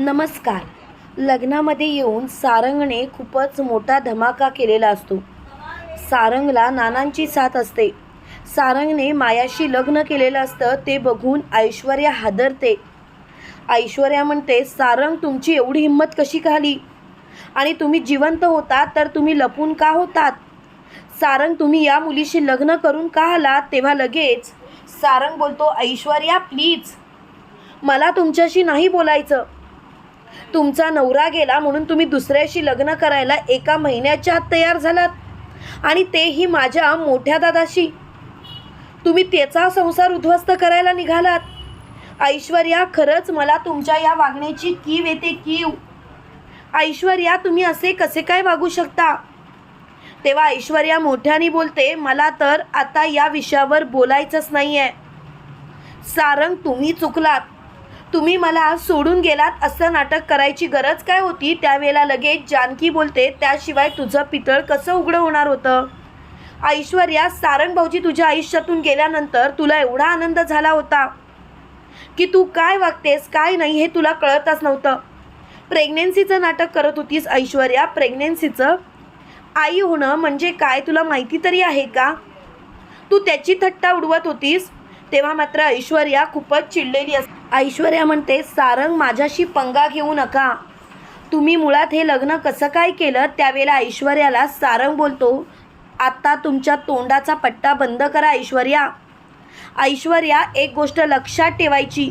नमस्कार. लग्नामध्ये येऊन सारंगने खूपच मोठा धमाका केलेला असतो. सारंगला नानांची साथ असते. सारंगने मायाशी लग्न केलेलं असतं ते बघून ऐश्वर्या हादरते. ऐश्वर्या म्हणते सारंग तुमची एवढी हिंमत कशी खाली? आणि तुम्ही जिवंत होतात तर तुम्ही लपून का होतात? सारंग तुम्ही या मुलीशी लग्न करून का आलात तेव्हा लगेच सारंग बोलतो ऐश्वर्या प्लीज. मला तुमच्याशी नाही बोलायचं. तुमचा नवरा गेला म्हणून तुम्ही दुसऱ्याशी लग्न करायला एका महिन्याच्या आत तयार झालात. आणि तेही माझ्या मोठ्या दादाशी. तुम्ही त्याचा संसार उद्ध्वस्त करायला निघालात. ऐश्वर्या खरंच मला तुमच्या या वागण्याची कीव येते कीव. ऐश्वर्या तुम्ही असे कसे काय वागू शकता? तेव्हा ऐश्वर्या मोठ्याने बोलते मला तर आता या विषयावर बोलायचंच नाही आहे सारंग तुम्ही चुकलात. तुम्ही मला सोडून गेलात असं नाटक करायची गरज काय होती? त्यावेळेला लगेच जानकी बोलते त्याशिवाय तुझं पितळ कसं उघडं होणार होतं? ऐश्वर्या सारंग भाऊजी तुझ्या आयुष्यातून गेल्यानंतर तुला एवढा आनंद झाला होता? की तू काय वागतेस काय नाही हे तुला कळतच नव्हतं. प्रेग्नेन्सीचं नाटक करत होतीस ऐश्वर्या. प्रेग्नेन्सीचं आई होणं म्हणजे काय? तुला माहिती तरी आहे का? तू त्याची थट्टा उडवत होतीस? तेव्हा मात्र ऐश्वर्या खूपच चिडलेली अस ऐश्वर्या म्हणते सारंग माझ्याशी पंगा घेऊ नका. तुम्ही मुळात हे लग्न कसं काय केलं? त्यावेळेला ऐश्वर्याला सारंग बोलतो आत्ता तुमच्या तोंडाचा पट्टा बंद करा ऐश्वर्या. ऐश्वर्या एक गोष्ट लक्षात ठेवायची.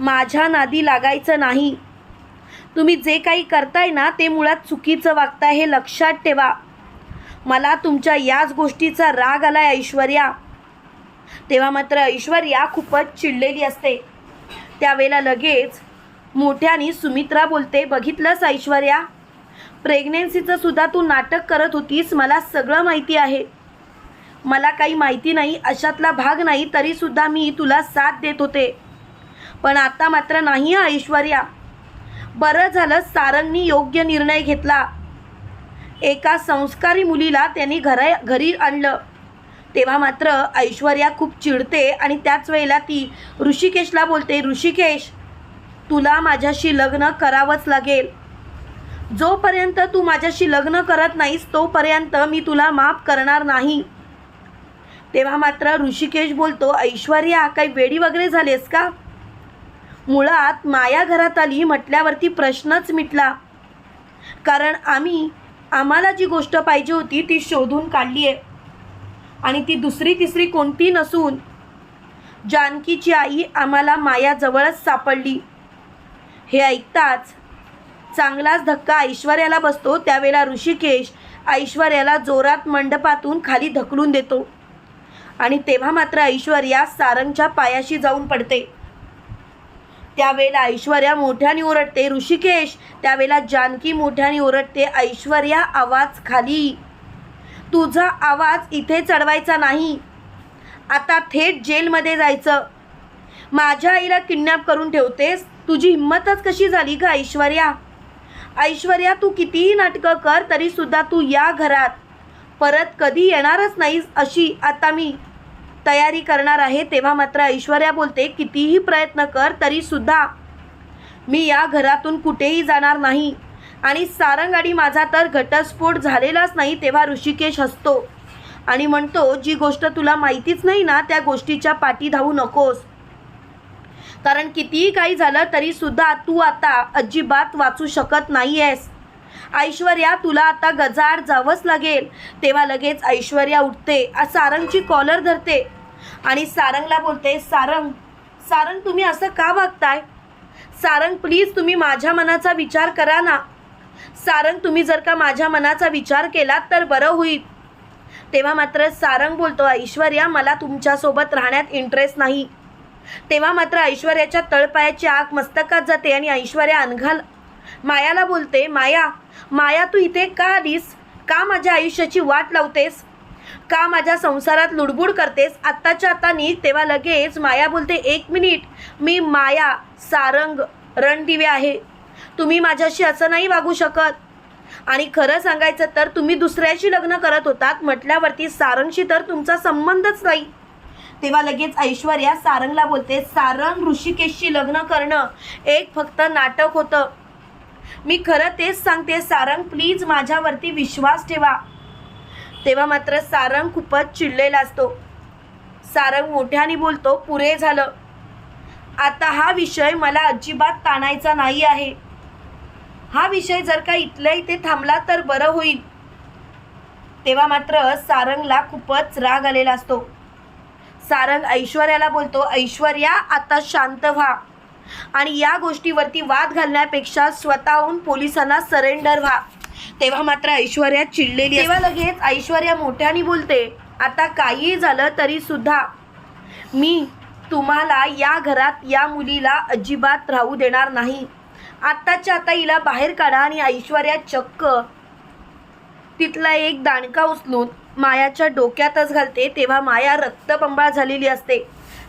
माझ्या नादी लागायचं नाही. तुम्ही जे काही करताय ना ते मुळात चुकीचं वागताय हे लक्षात ठेवा. मला तुमच्या याच गोष्टीचा राग आलाय ऐश्वर्या. तेव्हा मात्र ऐश्वर्या खूपच चिडलेली असते. त्यावेळेला लगेच मोठ्याने सुमित्रा बोलते बघितलंस ऐश्वर्या? प्रेग्नेन्सीचं सुद्धा तू नाटक करत होतीस मला सगळं माहिती आहे. मला काही माहिती नाही अशातला भाग नाही तरीसुद्धा मी तुला साथ देत होते. पण आता मात्र नाही हा ऐश्वर्या. बरं झालं सारंगनी योग्य निर्णय घेतला. एका संस्कारी मुलीला त्यांनी घरा घरी आणलं. तेव्हा मात्र ऐश्वर्या खूप चिडते आणि त्याच वेळेला ती ऋषिकेशला बोलते ऋषिकेश तुला माझ्याशी लग्न करावंच लागेल. जोपर्यंत तू माझ्याशी लग्न करत नाहीस तोपर्यंत मी तुला माफ करणार नाही. तेव्हा मात्र ऋषिकेश बोलतो ऐश्वर्या काही वेडी वगैरे झालेस का? मुळात माया घरात आली म्हटल्यावरती प्रश्नच मिटला. कारण आम्ही आम्हाला जी गोष्ट पाहिजे होती ती शोधून काढली आहे आणि ती दुसरी तिसरी कोणती नसून जानकीची आई आम्हाला मायाजवळच सापडली. हे ऐकताच चांगलाच धक्का ऐश्वर्याला बसतो. त्यावेळेला ऋषिकेश ऐश्वर्याला जोरात मंडपातून खाली ढकलून देतो. आणि तेव्हा मात्र ऐश्वर्या सारंगच्या पायाशी जाऊन पडते. त्यावेळेला ऐश्वर्या मोठ्याने ओरडते. ऋषिकेश त्यावेळेला जानकी मोठ्याने ओरडते. ऐश्वर्या आवाज खाली. तुझा आवाज इथे चढवायचा नाही. आता थेट जेलमध्ये जायचं. माझ्या आईला किडनॅप करून ठेवतेस? तुझी हिंमतच कशी झाली का ऐश्वर्या? ऐश्वर्या तू कितीही नाटकं कर तरीसुद्धा तू या घरात. परत कधी येणारच नाहीस अशी आता मी तयारी करणार आहे तेव्हा मात्र ऐश्वर्या बोलते कितीही प्रयत्न कर तरीसुद्धा मी या घरातून कुठेही जाणार नाही. आणि सारंगाडी माझा तर घटस्फोट झालेलाच नाही तेव्हा ऋषिकेश हसतो आणि म्हणतो जी गोष्ट तुला माहितीच नाही ना त्या गोष्टीच्या पाठी धावू नकोस. कारण कितीही काही झालं तरीसुद्धा तू आता अजिबात वाचू शकत नाही आहेस ऐश्वर्या तुला आता गजाड जावंच लागेल. तेव्हा लगेच ऐश्वर्या उठते सारंगची कॉलर धरते. आणि सारंगला बोलते सारंग सारंग तुम्ही असं का वागताय? सारंग प्लीज तुम्ही माझ्या मनाचा विचार करा ना. सारंग तुम्ही जर का माझ्या मनाचा विचार केलात तर बरं होईल. तेव्हा मात्र सारंग बोलतो ऐश्वर्या मला तुमच्यासोबत राहण्यात इंटरेस्ट नाही. तेव्हा मात्र ऐश्वर्याच्या तळपायाची आग मस्तकात जाते आणि ऐश्वर्या अनघाल मायाला बोलते माया माया तू इथे का आलीस? का माझ्या आयुष्याची वाट लावतेस? का माझ्या संसारात लुडबुड करतेस? आत्ताच्या आता निघ. तेव्हा लगेच माया बोलते एक मिनिट मी माया सारंग रणदिवे आहे. तुम्ही माझ्याशी असं नाही वागू शकत. आणि खरं सांगायचं तर तुम्ही दुसऱ्याशी लग्न करत होतात म्हटल्यावरती सारंगशी तर तुमचा संबंधच नाही. तेव्हा लगेच ऐश्वर्या सारंगला बोलते सारंग ऋषिकेशशी लग्न करणं एक फक्त नाटक होतं. मी खरं तेच सांगते सारंग प्लीज माझ्यावरती विश्वास ठेवा. तेव्हा मात्र सारंग खूपच चिडलेला असतो. सारंग मोठ्याने बोलतो पुरे झालं. आता हा विषय मला अजिबात ताणायचा नाही आहे. हा विषय जर का इथल्या इथे थांबला तर बरं होईल. तेव्हा मात्र सारंगला खूपच राग आलेला असतो. सारंग ऐश्वर्याला बोलतो ऐश्वर्या आता शांत व्हा. आणि या गोष्टीवरती वाद घालण्यापेक्षा स्वतःहून पोलिसांना सरेंडर व्हा. तेव्हा मात्र ऐश्वर्या चिडलेली तेव्हा लगेच ऐश्वर्या मोठ्याने बोलते आता काहीही झालं तरी सुद्धा मी तुम्हाला या घरात या मुलीला अजिबात राहू देणार नाही. आत्ताच्या आता हिला बाहेर काढा आणि ऐश्वर्या चक्क तिथला एक दाणका उचलून मायाच्या डोक्यातच घालते तेव्हा माया रक्तपंबाळ झालेली असते.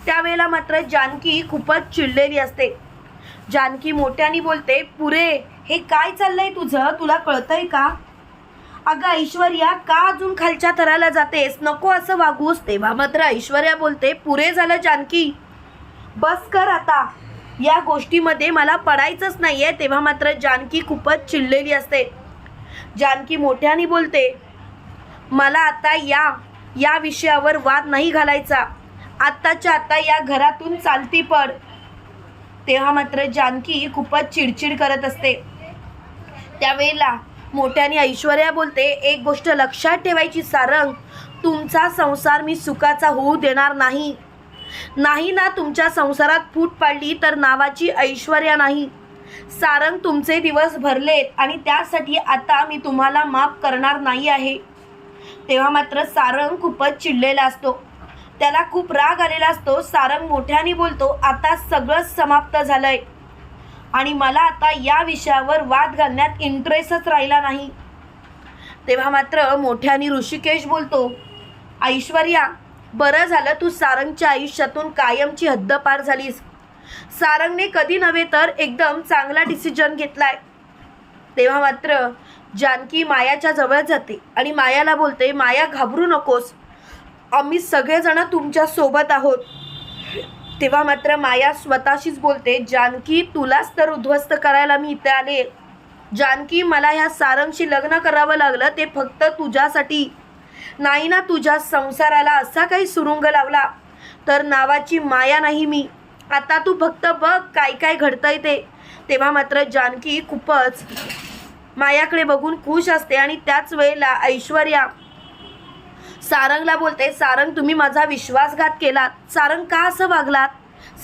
त्यावेळेला मात्र जानकी खूपच चिडलेली असते. जानकी मोठ्याने बोलते पुरे हे काय चाललंय तुझं? तुला कळतंय का? अगं ऐश्वर्या का अजून खालच्या थराला जातेस? नको असं वागूस. तेव्हा मात्र ऐश्वर्या बोलते पुरे झालं जानकी. बस कर आता. या गोष्टीमध्ये मला पडायचंच नाही आहे तेव्हा मात्र जानकी खूपच चिडलेली असते. जानकी मोठ्याने बोलते मला आता या या विषयावर वाद नाही घालायचा. आत्ताच्या आत्ता या घरातून चालती पड. तेव्हा मात्र जानकी खूपच चिडचिड करत असते. त्यावेळेला मोठ्याने ऐश्वर्या बोलते एक गोष्ट लक्षात ठेवायची सारंग तुमचा संसार मी सुखाचा होऊ देणार नाही. नाही ना तुमच्या संसारात फूट पाडली तर नावाची ऐश्वर्या नाही. सारंग तुमचे दिवस भरलेत आणि त्यासाठी आता मी तुम्हाला माफ करणार नाही आहे. तेव्हा मात्र सारंग खूपच चिडलेला असतो. त्याला खूप राग आलेला असतो. सारंग मोठ्याने बोलतो आता सगळंच समाप्त झालंय. आणि मला आता या विषयावर वाद घालण्यात इंटरेस्टच राहिला नाही. तेव्हा मात्र मोठ्याने ऋषिकेश बोलतो ऐश्वर्या बरं झालं तू सारंगच्या आयुष्यातून कायमची हद्दपार झालीस. सारंगने कधी नव्हे तर एकदम चांगला डिसिजन घेतलाय. तेव्हा मात्र जानकी मायाच्या जवळ जाते आणि मायाला बोलते माया घाबरू नकोस. आम्ही सगळेजण तुमच्यासोबत आहोत. तेव्हा मात्र माया स्वतःशीच बोलते जानकी तुलाच तर उद्ध्वस्त करायला मी इथे आले. जानकी मला ह्या सारंगशी लग्न करावं लागलं ते फक्त तुझ्यासाठी. नाही ना तुझ्या संसाराला असा काही सुरुंग लावला. तर नावाची माया नाही मी. आता तू फक्त बघ काय काय घडतंय ते. तेव्हा मात्र जानकी खूपच मायाकडे बघून खुश असते आणि त्याच वेळेला ऐश्वर्या सारंगला बोलते सारंग तुम्ही माझा विश्वासघात केलात. सारंग का असं वागलात?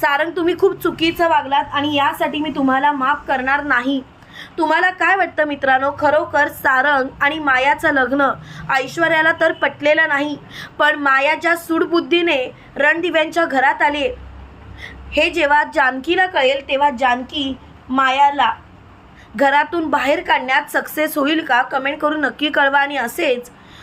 सारंग तुम्ही खूप चुकीचं वागलात आणि यासाठी मी तुम्हाला माफ करणार नाही. तुम्हाला काय वाटतं मित्रांनो? खरोखर सारंग आणि मायाचं लग्न ऐश्वर्याला तर पटलेलं नाही पण मायाच्या सूडबुद्धीने रणदिव्यांच्या घरात आले. हे जेव्हा जानकीला कळेल तेव्हा जानकी मायाला घरातून बाहेर काढण्यात सक्सेस होईल का? कमेंट करून नक्की कळवा आणि असेच